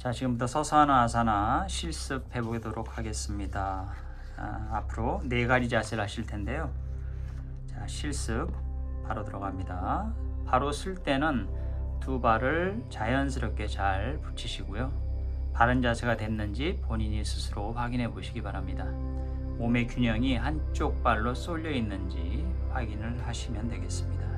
자, 지금부터 서사나 아사나 실습해 보도록 하겠습니다. 아, 앞으로 네 가지 자세를 하실 텐데요. 자, 실습 바로 들어갑니다. 바로 쓸 때는 두 발을 자연스럽게 잘 붙이시고요. 바른 자세가 됐는지 본인이 스스로 확인해 보시기 바랍니다. 몸의 균형이 한쪽 발로 쏠려 있는지 확인을 하시면 되겠습니다.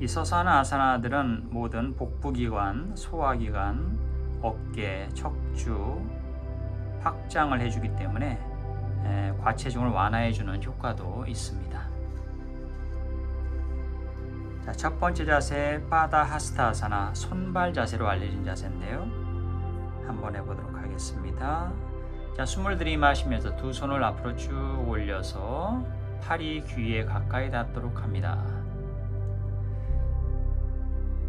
이 서사나 아사나들은 모든 복부기관, 소화기관, 어깨, 척추 확장을 해주기 때문에 에, 과체중을 완화해주는 효과도 있습니다. 자, 첫 번째 자세 파다 하스타 아사나 손발 자세로 알려진 자세인데요. 한번 해보도록 하겠습니다. 자, 숨을 들이마시면서 두 손을 앞으로 쭉 올려서 팔이 귀에 가까이 닿도록 합니다.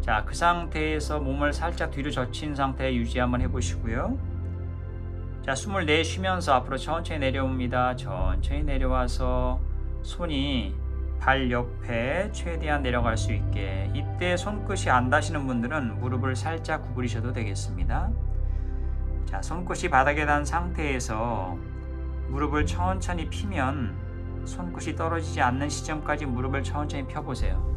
자, 그 상태에서 몸을 살짝 뒤로 젖힌 상태 유지 한번 해보시고요. 자, 숨을 내쉬면서 앞으로 천천히 내려옵니다. 천천히 내려와서 손이 발 옆에 최대한 내려갈 수 있게 이때 손끝이 안 닿으시는 분들은 무릎을 살짝 구부리셔도 되겠습니다. 자, 손끝이 바닥에 닿은 상태에서 무릎을 천천히 피면 손끝이 떨어지지 않는 시점까지 무릎을 천천히 펴보세요.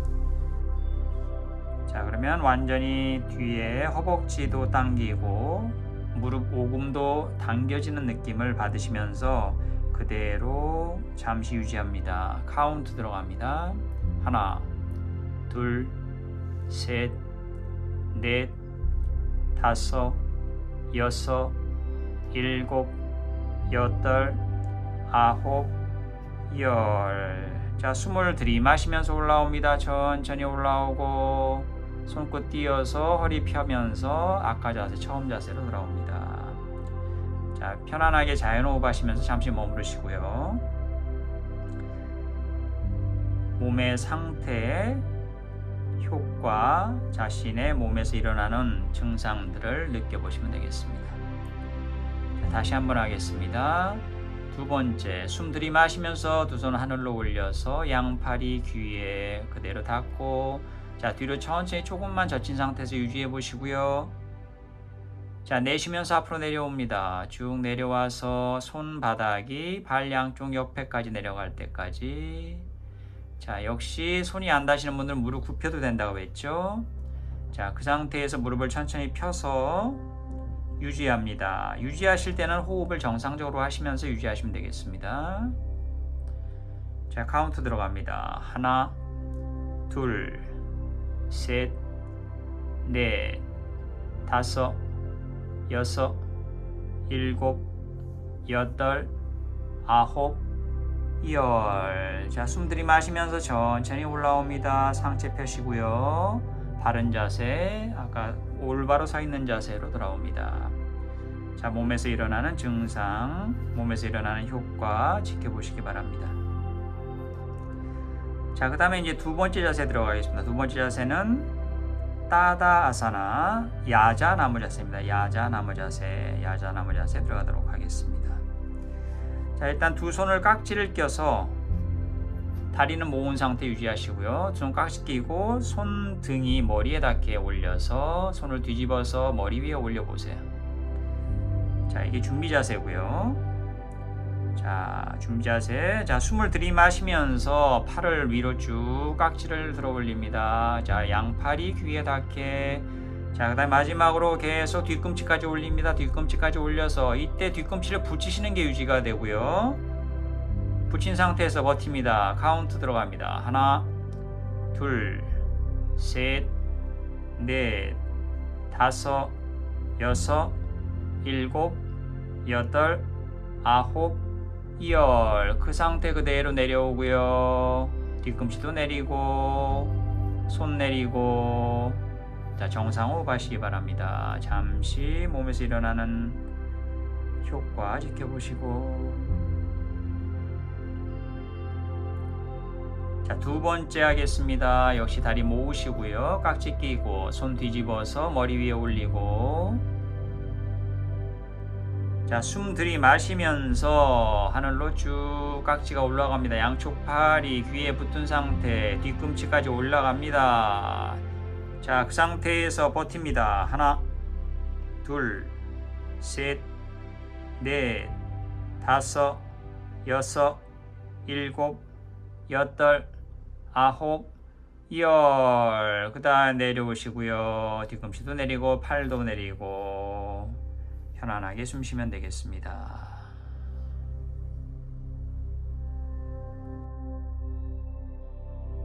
자, 그러면 완전히 뒤에 허벅지도 당기고 무릎 오금도 당겨지는 느낌을 받으시면서 그대로 잠시 유지합니다. 카운트 들어갑니다. 하나, 둘, 셋, 넷, 다섯, 여섯, 일곱, 여덟, 아홉, 열. 자, 숨을 들이마시면서 올라옵니다. 천천히 올라오고 손끝 띄어서 허리 펴면서 아까 자세 처음 자세로 돌아옵니다. 자, 편안하게 자연호흡 하시면서 잠시 머무르시고요. 몸의 상태, 효과, 자신의 몸에서 일어나는 증상들을 느껴보시면 되겠습니다. 자, 다시 한번 하겠습니다. 두 번째, 숨 들이마시면서 두 손 하늘로 올려서 양팔이 귀에 그대로 닿고 자, 뒤로 천천히 조금만 젖힌 상태에서 유지해 보시고요. 자, 내쉬면서 앞으로 내려옵니다. 쭉 내려와서 손바닥이 발 양쪽 옆에까지 내려갈 때까지. 자, 역시 손이 안 닿으시는 분들은 무릎 굽혀도 된다고 했죠. 자, 그 상태에서 무릎을 천천히 펴서 유지합니다. 유지하실 때는 호흡을 정상적으로 하시면서 유지하시면 되겠습니다. 자, 카운트 들어갑니다. 하나, 둘, 셋, 넷, 다섯, 여섯, 일곱, 여덟, 아홉, 열. 자, 숨 들이마시면서 천천히 올라옵니다. 상체 펴시고요. 바른 자세, 아까 올바로 서 있는 자세로 돌아옵니다. 자, 몸에서 일어나는 증상, 몸에서 일어나는 효과 지켜보시기 바랍니다. 자, 그 다음에 이제 두 번째 자세 들어가겠습니다. 두 번째 자세는 따다 아사나 야자 나무 자세입니다. 야자 나무 자세, 야자 나무 자세 들어가도록 하겠습니다. 자, 일단 두 손을 깍지를 껴서 다리는 모은 상태 유지하시고요. 손 깍지 끼고 손 등이 머리에 닿게 올려서 손을 뒤집어서 머리 위에 올려 보세요. 자, 이게 준비 자세고요. 자, 준비 자세. 자, 숨을 들이마시면서 팔을 위로 쭉 깍지를 들어 올립니다. 자, 양팔이 귀에 닿게. 자, 그 다음 마지막으로 계속 뒤꿈치까지 올립니다. 뒤꿈치까지 올려서 이때 뒤꿈치를 붙이시는 게 유지가 되고요. 붙인 상태에서 버팁니다. 카운트 들어갑니다. 하나, 둘, 셋, 넷, 다섯, 여섯, 일곱, 여덟, 아홉, 열. 그 상태 그대로 내려오고요. 뒤꿈치도 내리고, 손 내리고. 자, 정상호흡 하시기 바랍니다. 잠시 몸에서 일어나는 효과 지켜보시고. 자, 두 번째 하겠습니다. 역시 다리 모으시고요. 깍지 끼고, 손 뒤집어서 머리 위에 올리고. 자, 숨 들이마시면서 하늘로 쭉 깍지가 올라갑니다. 양쪽 팔이 귀에 붙은 상태, 뒤꿈치까지 올라갑니다. 자, 그 상태에서 버팁니다. 하나, 둘, 셋, 넷, 다섯, 여섯, 일곱, 여덟, 아홉, 열. 그 다음 내려오시고요. 뒤꿈치도 내리고, 팔도 내리고. 편안하게 숨 쉬면 되겠습니다.